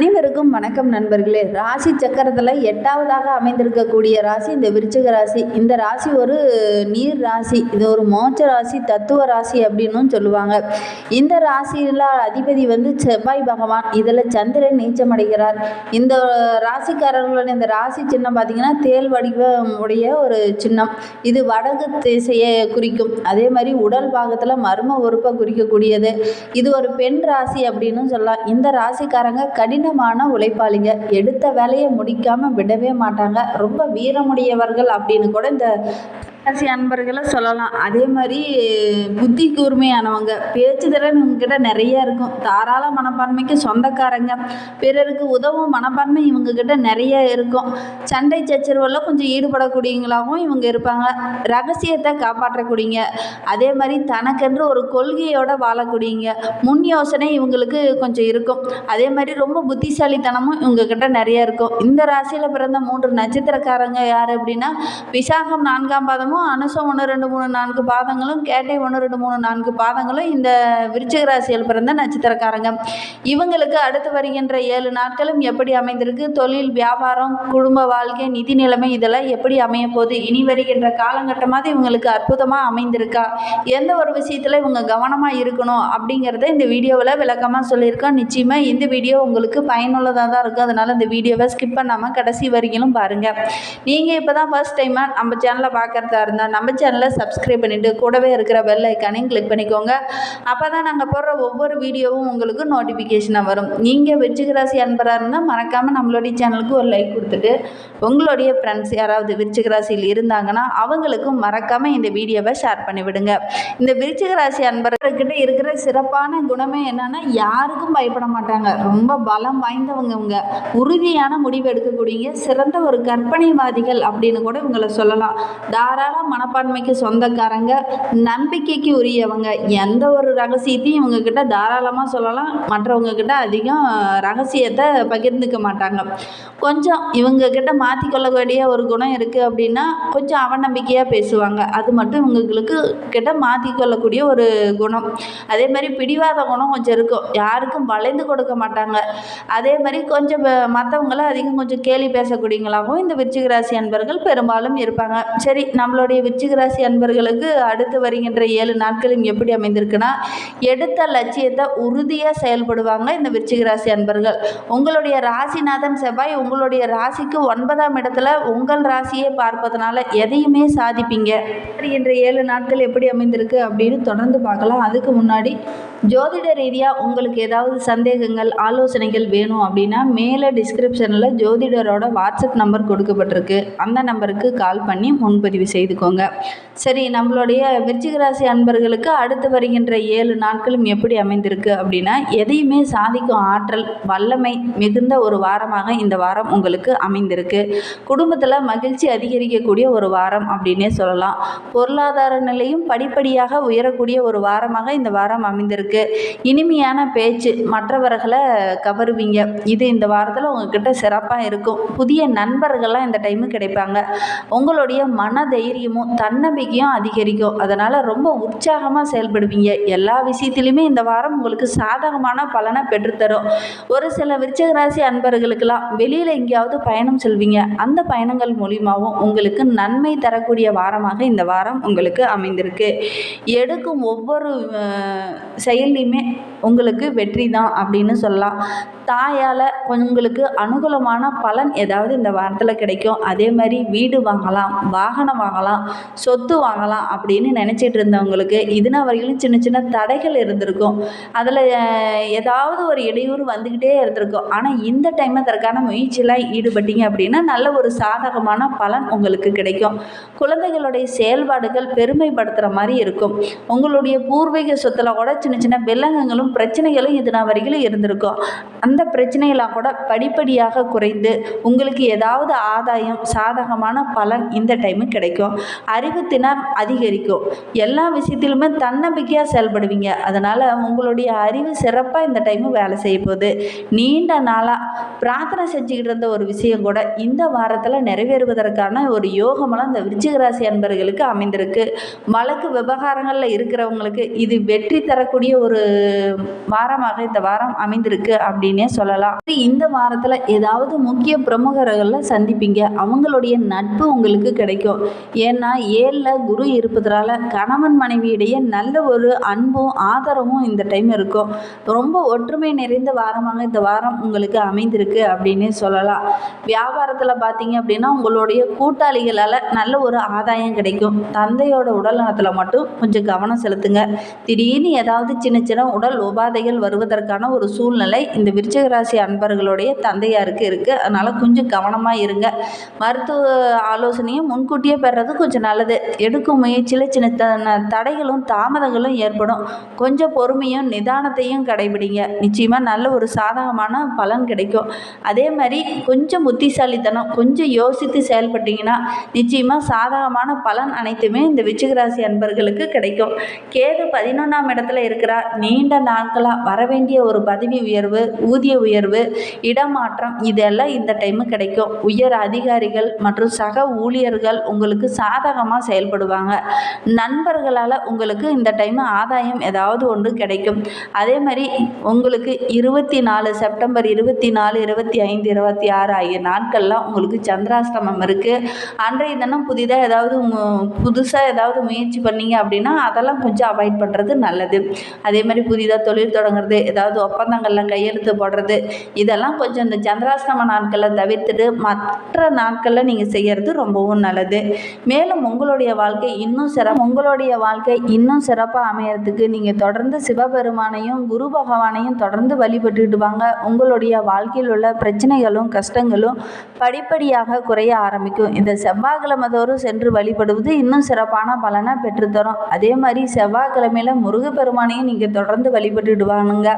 அனைவருக்கும் வணக்கம் நண்பர்களே. ராசி சக்கரத்தில் எட்டாவதாக அமைந்திருக்கக்கூடிய ராசி இந்த விருச்சிக ராசி. இந்த ராசி ஒரு நீர் ராசி இது ஒரு மோட்ச ராசி தத்துவ ராசி அப்படின்னும் சொல்லுவாங்க. இந்த ராசியில் அதிபதி வந்து செவ்வாய் பகவான். இதில் சந்திரன் நீச்சம் அடைகிறார் இந்த ராசிக்காரர்களுடைய இந்த ராசி சின்னம் பார்த்தீங்கன்னா தேல் வடிவம் உடைய ஒரு சின்னம். இது வடக்கு திசையை குறிக்கும். அதே மாதிரி உடல் பாகத்தில் மர்ம உறுப்பை குறிக்கக்கூடியது. இது ஒரு பெண் ராசி அப்படின்னு சொல்லலாம். இந்த ராசிக்காரங்க கடினமான உழைப்பாளிங்க. எடுத்த வேலையை முடிக்காமல் விடவே மாட்டாங்க. ரொம்ப வீரமுடையவர்கள் அப்படின்னு கூட இந்த ராசி அன்பர்களை சொல்லலாம். அதே மாதிரி புத்தி கூர்மையானவங்க பேச்சு திறன் இவங்ககிட்ட நிறைய இருக்கும். தாராள மனப்பான்மைக்கு சொந்தக்காரங்க பிறருக்கு உதவும் மனப்பான்மை இவங்ககிட்ட நிறைய இருக்கும். சண்டை சச்சரவுல கொஞ்சம் ஈடுபடக்கூடியவங்களாகவும் இவங்க இருப்பாங்க. ரகசியத்தை காப்பாற்றக்கூடியங்க. அதே மாதிரி தனக்கென்று ஒரு கொள்கையோட வாழக்கூடியங்க. முன் யோசனை இவங்களுக்கு கொஞ்சம் இருக்கும். அதே மாதிரி ரொம்ப புத்திசாலித்தனமும் இவங்ககிட்ட நிறைய இருக்கும். இந்த ராசியில் பிறந்த மூன்று நட்சத்திரக்காரங்க யார் அப்படின்னா விசாகம் நான்காம் பாதமும் அனுசம் ஒன்று ரெண்டு மூணு நான்கு பாதங்களும் கேட்டை ஒன்று ரெண்டு மூணு நான்கு பாதங்களும் இந்த விருச்சிக ராசியில் பிறந்த நட்சத்திரக்காரங்க. இவங்களுக்கு அடுத்து வருகின்ற ஏழு நாட்களும் எப்படி அமைந்திருக்கு? தொழில் வியாபாரம் குடும்ப வாழ்க்கை நிதி நிலைமை இதெல்லாம் எப்படி அமைய போகுது இனி வருகின்ற காலகட்டமாவது இவங்களுக்கு அற்புதமாக அமைந்திருக்கா? எந்த ஒரு விஷயத்தில் இவங்க கவனமாக இருக்கணும் அப்படிங்கிறத இந்த வீடியோவில் விளக்கமாக சொல்லியிருக்கோம். நிச்சயமாக இந்த வீடியோ உங்களுக்கு பயனுள்ளதாக தான் இருக்கும். அதனால் இந்த வீடியோவை ஸ்கிப் பண்ணாமல் கடைசி வரையிலும் பாருங்கள் நீங்கள் இப்போ தான் ஃபர்ஸ்ட் டைமாக நம்ம சேனலை பார்க்குறதா இருந்தால் நம்ம சேனலை சப்ஸ்கிரைப் பண்ணிவிட்டு கூடவே இருக்கிற பெல் ஐக்கானையும் கிளிக் பண்ணிக்கோங்க. அப்போ தான் நாங்கள் போடுற ஒவ்வொரு வீடியோவும் உங்களுக்கு நோட்டிஃபிகேஷனாக வரும். நீங்கள் விருச்சிக ராசி அன்பராக இருந்தால் மறக்காமல் நம்மளுடைய சேனலுக்கு ஒரு லைக் கொடுத்துட்டு உங்களுடைய ஃப்ரெண்ட்ஸ் யாராவது விருச்சிக ராசியில் இருந்தாங்கன்னா அவங்களுக்கும் மறக்காமல் இந்த வீடியோவை ஷேர் பண்ணிவிடுங்க இந்த விருச்சிக ராசி அன்பர்கிட்ட இருக்கிற சிறப்பான குணமே என்னென்னா யாருக்கும் பயப்பட மாட்டாங்க. ரொம்ப பலம் வாய்ந்தவங்க இவங்க. உறுதியான முடிவு எடுக்கக்கூடிய சிறந்த ஒரு கற்பனைவாதிகள் அப்படின்னு கூட இவங்களை சொல்லலாம். தாராள மனப்பான்மைக்கு சொந்தக்காரங்க நம்பிக்கைக்கு உரியவங்க. எந்த ஒரு ரகசியத்தையும் இவங்க கிட்ட தாராளமாக சொல்லலாம். மற்றவங்க கிட்ட அதிகம் ரகசியத்தை பகிர்ந்துக்க மாட்டாங்க. கொஞ்சம் இவங்க கிட்ட மாற்றிக்கொள்ள வேண்டிய ஒரு குணம் இருக்குது அப்படின்னா கொஞ்சம் அவநம்பிக்கையாக பேசுவாங்க. அது மட்டும் இவங்களுக்கு கிட்ட மாற்றிக்கொள்ளக்கூடிய ஒரு குணம். அதே மாதிரி பிடிவாத குணம் கொஞ்சம் இருக்கும். யாருக்கும் வளைந்து கொடுக்க மாட்டாங்க. அதே மாதிரி கொஞ்சம் மற்றவங்கள அதிகம் கொஞ்சம் கேலி பேசக்கூடியவங்களாகவும் இந்த விருச்சிகராசி அன்பர்கள் பெரும்பாலும் இருப்பாங்க. சரி நம்மளுடைய விச்சிகராசி அன்பர்களுக்கு அடுத்து வருகின்ற ஏழு நாட்களும் எப்படி அமைந்திருக்குன்னா எடுத்த லட்சியத்தை உறுதியாக செயல்படுவாங்க இந்த விச்சிகராசி அன்பர்கள். உங்களுடைய ராசிநாதன் செவ்வாய் உங்களுடைய ராசிக்கு ஒன்பதாம் இடத்துல உங்கள் ராசியை பார்ப்பதனால எதையுமே சாதிப்பீங்க. வருகின்ற ஏழு நாட்கள் எப்படி அமைந்திருக்கு அப்படின்னு தொடர்ந்து பார்க்கலாம். அதுக்கு முன்னாடி ஜோதிட ரீதியாக உங்களுக்கு ஏதாவது சந்தேகங்கள் ஆலோசனைகள் வேணும் அப்படின்னா மேலே டிஸ்கிரிப்ஷனில் ஜோதிடரோட வாட்ஸ்அப் நம்பர் கொடுக்கப்பட்டிருக்கு. அந்த நம்பருக்கு கால் பண்ணி முன்பதிவு செய்து செய்துக்கோங்க. சரி நம்மளுடைய விருச்சிகராசி அன்பர்களுக்கு அடுத்து வருகின்ற ஏழு நாட்களும் எப்படி அமைந்திருக்கு அப்படின்னா எதையுமே சாதிக்கும் ஆற்றல் வல்லமை மிகுந்த ஒரு வாரமாக இந்த வாரம் உங்களுக்கு அமைந்திருக்கு. குடும்பத்தில் மகிழ்ச்சி அதிகரிக்கக்கூடிய ஒரு வாரம் அப்படின்னே சொல்லலாம். பொருளாதார நிலையும் படிப்படியாக உயரக்கூடிய ஒரு வாரமாக இந்த வாரம் அமைந்திருக்கு. இனிமையான பேச்சு மற்றவர்களை கவருவீங்க. இது இந்த வாரத்தில் உங்ககிட்ட சிறப்பாக இருக்கும். புதிய நண்பர்கள்லாம் இந்த டைமு கிடைப்பாங்க. உங்களுடைய மன தைரியம் தைரியமும் தன்னம்பிக்கையும் அதிகரிக்கும். அதனால் ரொம்ப உற்சாகமாக செயல்படுவீங்க. எல்லா விஷயத்துலையுமே இந்த வாரம் உங்களுக்கு சாதகமான பலனை பெற்றுத்தரும். ஒரு சில விருச்சக ராசி அன்பர்களுக்கெல்லாம் வெளியில் எங்கேயாவது பயணம் செல்வீங்க. அந்த பயணங்கள் மூலியமாகவும் உங்களுக்கு நன்மை தரக்கூடிய வாரமாக இந்த வாரம் உங்களுக்கு அமைந்திருக்கு. எடுக்கும் ஒவ்வொரு அஹ், செயல்லையுமே உங்களுக்கு வெற்றி தான் அப்படின்னு சொல்லலாம். தாயால் உங்களுக்கு அனுகூலமான பலன் ஏதாவது இந்த வாரத்தில் கிடைக்கும். அதே மாதிரி வீடு வாங்கலாம் வாகனம் வாங்கலாம் சொத்து வாங்கலாம் அப்படின்னு நினச்சிட்டு இருந்தவங்களுக்கு இதுனா வரையிலும் சின்ன சின்ன தடைகள் இருந்திருக்கும். அதில் ஏதாவது ஒரு இடையூறு வந்துக்கிட்டே இருந்திருக்கும். ஆனால் இந்த டைம் அதற்கான முயற்சியெல்லாம் ஈடுபட்டீங்க அப்படின்னா நல்ல ஒரு சாதகமான பலன் உங்களுக்கு கிடைக்கும். குழந்தைகளுடைய செயல்பாடுகள் பெருமைப்படுத்துகிற மாதிரி இருக்கும். உங்களுடைய பூர்வீக சொத்தில் கூட சின்ன சின்ன வில்லங்கங்களும் பிரச்சனைகளும் இதுனா வரைக்கும் இருந்திருக்கும். அந்த பிரச்சனையெல்லாம் கூட படிப்படியாக குறைந்து உங்களுக்கு ஏதாவது ஆதாயம் சாதகமான பலன் இந்த டைமு கிடைக்கும். அறிவுத்தினார் அதிகரிக்கும். எல்லா விஷயத்திலுமே தன்னம்பிக்கையாக செயல்படுவீங்க. அதனால் உங்களுடைய அறிவு சிறப்பாக இந்த டைமு வேலை செய்ய போகுது. நீண்ட நாளாக பிரார்த்தனை செஞ்சுக்கிட்டு இருந்த ஒரு விஷயம் கூட இந்த வாரத்தில் நிறைவேறுவதற்கான ஒரு யோகமெல்லாம் இந்த விருச்சிகராசி அன்பர்களுக்கு அமைந்திருக்கு. வழக்கு விவகாரங்களில் இருக்கிறவங்களுக்கு இது வெற்றி தரக்கூடிய ஒரு வாரமாக இந்த வாரம் அமைந்திருக்கு அப்படின்னே சொல்லலாம். இந்த வாரத்தில் ஏதாவது முக்கிய பிரமுகர்களை சந்திப்பீங்க. அவங்களுடைய நட்பு உங்களுக்கு கிடைக்கும். ஏன்னா ஏழில் குரு இருப்பதனால கணவன் மனைவியிடையே நல்ல ஒரு அன்பும் ஆதரவும் இந்த டைம் இருக்கும். ரொம்ப ஒற்றுமை நிறைந்த வாரமாக இந்த வாரம் உங்களுக்கு அமைந்திருக்கு அப்படின்னு சொல்லலாம். வியாபாரத்தில் பார்த்தீங்க அப்படின்னா உங்களுடைய கூட்டாளிகளால் நல்ல ஒரு ஆதாயம் கிடைக்கும். தந்தையோட உடல் நலத்தில் மட்டும் கொஞ்சம் கவனம் செலுத்துங்க. திடீர்னு ஏதாவது சின்ன சின்ன உடல் உபாதைகள் வருவதற்கான ஒரு சூழ்நிலை இந்த விருச்சகராசி அன்பர்களுடைய தந்தையாருக்கு இருக்குது அதனால் கொஞ்சம் கவனமாக இருங்க. மருத்துவ ஆலோசனையும் முன்கூட்டியே பெறது கொஞ்சம் நல்லது. எடுக்கும் முயற்சியில் சின்ன த தடைகளும் தாமதங்களும் ஏற்படும். கொஞ்சம் பொறுமையும் நிதானத்தையும் கடைபிடிங்க. நிச்சயமாக நல்ல ஒரு சாதகமான பலன் கிடைக்கும். அதே மாதிரி கொஞ்சம் புத்திசாலித்தனம் கொஞ்சம் யோசித்து செயல்பட்டீங்கன்னா நிச்சயமாக சாதகமான பலன் அனைத்துமே இந்த விச்சிகராசி அன்பர்களுக்கு கிடைக்கும். கேது பதினொன்றாம் இடத்துல இருக்கிறார். நீண்ட நாட்களாக வரவேண்டிய ஒரு பதவி உயர்வு ஊதிய உயர்வு இடமாற்றம் இதெல்லாம் இந்த டைமு கிடைக்கும். உயர் அதிகாரிகள் மற்றும் சக ஊழியர்கள் உங்களுக்கு சாதகமாக செயல்படுவாங்க. நண்பர்களால் உங்களுக்கு இந்த டைம் ஆதாயம் ஏதாவது ஒன்று கிடைக்கும். அதே மாதிரி உங்களுக்கு இருபத்தி நாலு செப்டம்பர் இருபத்தி நாலு இருபத்தி ஐந்து இருபத்தி ஆறு ஆகிய நாட்கள்லாம் உங்களுக்கு சந்திராஷ்டமம் இருக்குது அன்றைய தினம் புதிதாக ஏதாவது புதுசாக ஏதாவது முயற்சி பண்ணீங்க அப்படின்னா அதெல்லாம் கொஞ்சம் அவாய்ட் பண்ணுறது நல்லது. அதே மாதிரி புதிதாக தொழில் தொடங்குறது ஏதாவது ஒப்பந்தங்களில் கையெழுத்து போடுறது இதெல்லாம் கொஞ்சம் இந்த சந்திராஷ்டம நாட்களை தவிர்த்துட்டு மற்ற நாட்களில் நீங்கள் செய்கிறது ரொம்பவும் நல்லது. மேலும் உங்களுடைய வாழ்க்கை இன்னும் சிறப்பு உங்களுடைய வாழ்க்கை இன்னும் சிறப்பாக அமையறதுக்கு நீங்கள் தொடர்ந்து சிவபெருமானையும் குரு பகவானையும் தொடர்ந்து வழிபட்டுக்கிட்டு வாங்க. உங்களுடைய வாழ்க்கையில் உள்ள பிரச்சனைகளும் கஷ்டங்களும் படிப்படியாக குறைய ஆரம்பிக்கும். இந்த செவ்வாய்க்கிழமை தோறும் சென்று வழிபடுவது இன்னும் சிறப்பான பலனை பெற்றுத்தரும். அதே மாதிரி செவ்வாய்க்கிழமையில முருகப்பெருமானையும் நீங்கள் தொடர்ந்து வழிபட்டுட்டு வாங்க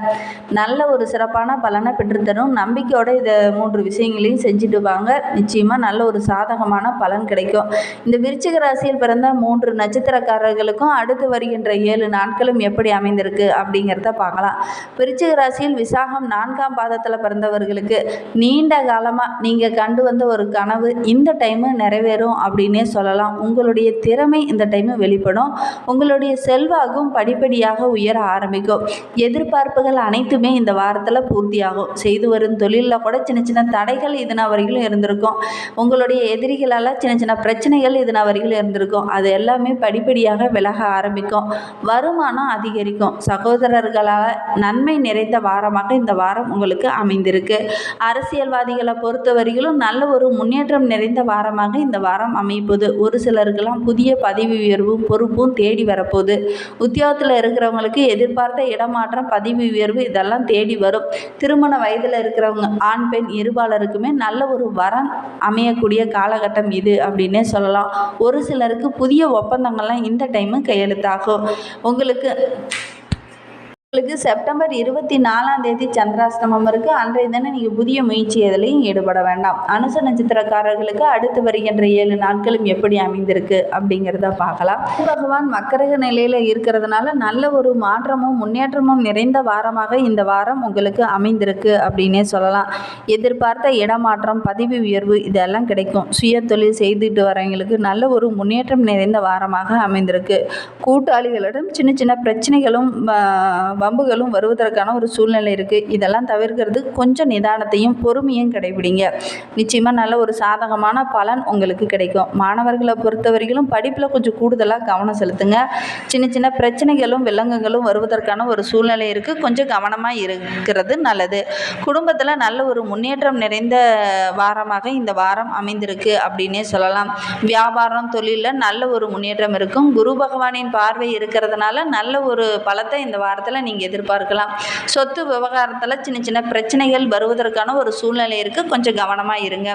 நல்ல ஒரு சிறப்பான பலனை பெற்றுத்தரும். நம்பிக்கையோட இதை மூன்று விஷயங்களையும் செஞ்சுட்டு வாங்க. நிச்சயமாக நல்ல ஒரு சாதகமான பலன் கிடைக்கும். இந்த விருச்சிக ராசியில் பிறந்த மூன்று நட்சத்திரக்காரர்களுக்கும் அடுத்து வருகின்ற ஏழு நாட்களும் எப்படி அமைந்திருக்கு அப்படிங்கிறத பார்க்கலாம். விருச்சிக ராசியில் விசாகம் நான்காம் பாதத்தில் பிறந்தவர்களுக்கு நீண்ட காலமாக நீங்கள் கண்டு வந்த ஒரு கனவு இந்த டைமு நிறைவேறும் அப்படின்னே சொல்லலாம். உங்களுடைய திறமை இந்த டைமு வெளிப்படும். உங்களுடைய செல்வாகும் படிப்படியாக உயர ஆரம்பிக்கும். எதிர்பார்ப்புகள் அனைத்துமே இந்த வாரத்தில் பூர்த்தியாகும். செய்து வரும் தொழிலில் கூட சின்ன சின்ன தடைகள் இதுன வரையிலும் இருந்திருக்கும். உங்களுடைய எதிரிகளால் சின்ன சின்ன பிரச்சனைகள் இது இதன வரையிலும் இருந்திருக்கும். அது எல்லாமே படிப்படியாக விலக ஆரம்பிக்கும். வருமானம் அதிகரிக்கும். சகோதரர்களால் நன்மை நிறைந்த வாரமாக இந்த வாரம் உங்களுக்கு அமைந்திருக்கு. அரசியல்வாதிகளை பொறுத்தவரையிலும் நல்ல ஒரு முன்னேற்றம் நிறைந்த வாரமாக இந்த வாரம் அமைப்போது. ஒரு சிலருக்கெல்லாம் புதிய பதவி உயர்வும் பொறுப்பும் தேடி வரப்போகுது உத்தியோகத்தில் இருக்கிறவங்களுக்கு எதிர்பார்த்த இடமாற்றம் பதவி உயர்வு இதெல்லாம் தேடி வரும். திருமண வயதில் இருக்கிறவங்க ஆண் பெண் இருபாலருக்குமே நல்ல ஒரு வரன் அமையக்கூடிய காலகட்டம் இது அப்படின்னே சொல்லலாம். ஒரு சிலருக்கு புதிய ஒப்பந்தங்கள்லாம் இந்த டைமு கையெழுத்தாகும். உங்களுக்கு உங்களுக்கு செப்டம்பர் இருபத்தி நாலாம் தேதி சந்திராஷ்டமம் இருக்குது அன்றைய தினம் நீங்கள் புதிய முயற்சி எதுலையும் ஈடுபட வேண்டாம். அனுச நட்சத்திரக்காரர்களுக்கு அடுத்து வருகின்ற ஏழு நாட்களும் எப்படி அமைந்திருக்கு அப்படிங்கிறத பார்க்கலாம். பகவான் மக்கரக நிலையில் இருக்கிறதுனால நல்ல ஒரு மாற்றமும் முன்னேற்றமும் நிறைந்த வாரமாக இந்த வாரம் உங்களுக்கு அமைந்திருக்கு அப்படின்னே சொல்லலாம். எதிர்பார்த்த இடமாற்றம் பதவி உயர்வு இதெல்லாம் கிடைக்கும். சுய தொழில் செய்துட்டு வரவங்களுக்கு நல்ல ஒரு முன்னேற்றம் நிறைந்த வாரமாக அமைந்திருக்கு. கூட்டாளிகளிடம் சின்ன சின்ன பிரச்சனைகளும் வம்புகளும் வருவதற்கான ஒரு சூழ்நிலை இருக்குது இதெல்லாம் தவிர்க்கிறது கொஞ்சம் நிதானத்தையும் பொறுமையும் கடைபிடிங்க. நிச்சயமாக நல்ல ஒரு சாதகமான பலன் உங்களுக்கு கிடைக்கும். மாணவர்களை பொறுத்தவரையிலும் படிப்பில் கொஞ்சம் கூடுதலாக கவனம் செலுத்துங்க. சின்ன சின்ன பிரச்சனைகளும் விலங்குகளும் வருவதற்கான ஒரு சூழ்நிலை இருக்குது கொஞ்சம் கவனமாக இருக்கிறது நல்லது. குடும்பத்தில் நல்ல ஒரு முன்னேற்றம் நிறைந்த வாரமாக இந்த வாரம் அமைந்திருக்கு அப்படின்னே சொல்லலாம். வியாபாரம் தொழிலில் நல்ல ஒரு முன்னேற்றம் இருக்கும். குரு பகவானின் பார்வை இருக்கிறதுனால நல்ல ஒரு பலத்தை இந்த வாரத்தில் நீங்கள் எதிர்பார்க்கலாம். சொத்து விவகாரத்தில் சின்ன சின்ன பிரச்சனைகள் வருவதற்கான ஒரு சூழ்நிலை இருக்குது கொஞ்சம் கவனமாக இருங்க.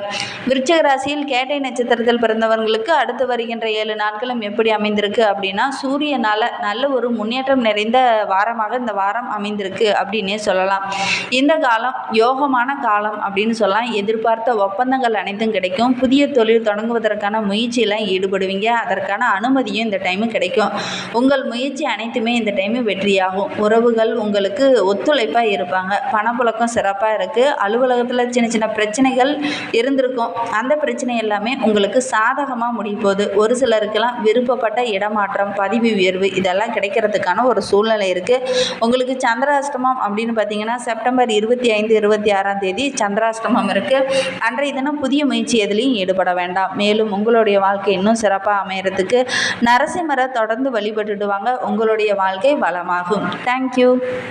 விருச்சக ராசியில் கேட்டை நட்சத்திரத்தில் பிறந்தவர்களுக்கு அடுத்து வருகின்ற ஏழு நாட்களும் எப்படி அமைந்திருக்கு அப்படின்னா சூரியனால் நல்ல ஒரு முன்னேற்றம் நிறைந்த வாரமாக இந்த வாரம் அமைந்திருக்கு அப்படின்னே சொல்லலாம். இந்த காலம் யோகமான காலம் அப்படின்னு சொல்லலாம். எதிர்பார்த்த ஒப்பந்தங்கள் அனைத்தும் கிடைக்கும். புதிய தொழில் தொடங்குவதற்கான முயற்சியெல்லாம் ஈடுபடுவீங்க. அதற்கான அனுமதியும் இந்த டைமு கிடைக்கும். உங்கள் முயற்சி அனைத்துமே இந்த டைமு வெற்றியாகும். உறவுகள் உங்களுக்கு ஒத்துழைப்பாக இருப்பாங்க. பணப்புழக்கம் சிறப்பாக இருக்குது அலுவலகத்தில் சின்ன சின்ன பிரச்சனைகள் இருந்திருக்கும். அந்த பிரச்சனை எல்லாமே உங்களுக்கு சாதகமாக முடிய போகுது. ஒரு சிலருக்கெல்லாம் விருப்பப்பட்ட இடமாற்றம் பதவி உயர்வு இதெல்லாம் கிடைக்கிறதுக்கான ஒரு சூழ்நிலை இருக்குது உங்களுக்கு சந்திராஷ்டமம் அப்படின்னு பார்த்தீங்கன்னா செப்டம்பர் இருபத்தி ஐந்து இருபத்தி ஆறாம் தேதி சந்திராஷ்டமம் இருக்குது அன்றைய தினம் புதிய முயற்சி எதுலேயும் ஈடுபட வேண்டாம். மேலும் உங்களுடைய வாழ்க்கை இன்னும் சிறப்பாக அமையறதுக்கு நரசிம்மரை தொடர்ந்து வழிபட்டுடுவாங்க உங்களுடைய வாழ்க்கை வளமாகும். thank you.